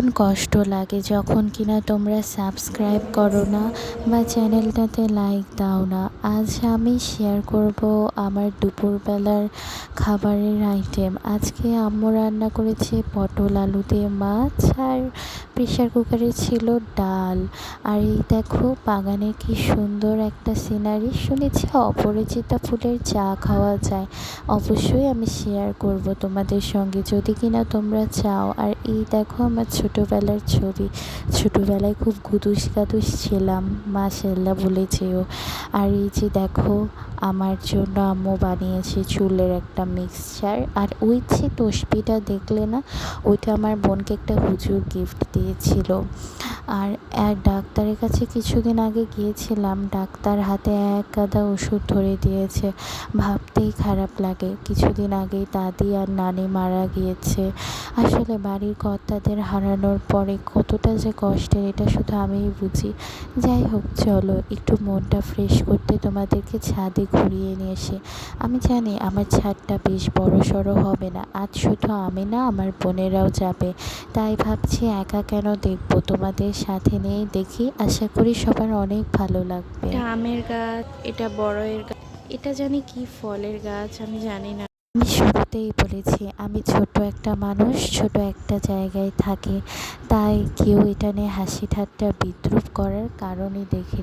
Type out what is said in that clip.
ভীষণ কষ্ট লাগে যখন কিনা তোমরা সাবস্ক্রাইব করো না বা চ্যানেলটাতে লাইক দাও না। আজ আমি শেয়ার করব আমার দুপুরবেলার খাবারের আইটেম আজকে আম্মু রান্না করেছে পটল আলু দিয়ে মাছ আর প্রেশার কুকারে ছিল ডাল। আর এই দেখো বাগানে কি সুন্দর একটা সিনারি শুনেছি অপরাজিতা ফুলের চা খাওয়া যায়। অবশ্যই আমি শেয়ার করব তোমাদের সঙ্গে। যদি কিনা তোমরা চাও। আর এই দেখো আমার ছোটোবেলার ছবি। ছোটোবেলায় খুব গুদুস গাদুস ছিলাম মাশাল্লাহ বলেছেও আর এই যে দেখো আমার জন্য আম্মু বানিয়েছে চুলের একটা মিক্সচার আর ওই যে তসবিটা দেখলে না, ওইটা আমার বোনকে একটা হুজুর গিফট দিয়েছিল আর এক ডাক্তারের কাছে কিছুদিন আগে গিয়েছিলাম, ডাক্তার হাতে এক গাদা ওষুধ ধরে দিয়েছে। ভাবতেই খারাপ লাগে। কিছুদিন আগেই দাদি আর নানি মারা গিয়েছে। আসলে বাড়ির কর্তাদের হারানোর পরে কতটা যে কষ্টের, এটা শুধু আমিই বুঝি। যাই হোক, চলো, একটু মনটা ফ্রেশ করতে তোমাদেরকে ছাদে ঘুরিয়ে নিয়ে এসে। আমি জানি আমার ছাদটা বেশ বড় সড়ো হবে না, আজ শুধু আমি না, আমার বোনেরাও যাবে। তাই ভাবছি একা কেন দেখব? তোমাদের সাথে নিয়েই দেখি। আশা করি সবার অনেক ভালো লাগবে। এটা আমের গাছ এটা বড়ের গাছ এটা জানি কি ফলের গাছ আমি জানি না। আমি শুরুতেই বলেছি আমি ছোট একটা মানুষ ছোট একটা জায়গায় থাকি। তাই কেউ এটা নিয়ে হাসি ঠাট্টা বিদ্রুপ করার কারণই দেখি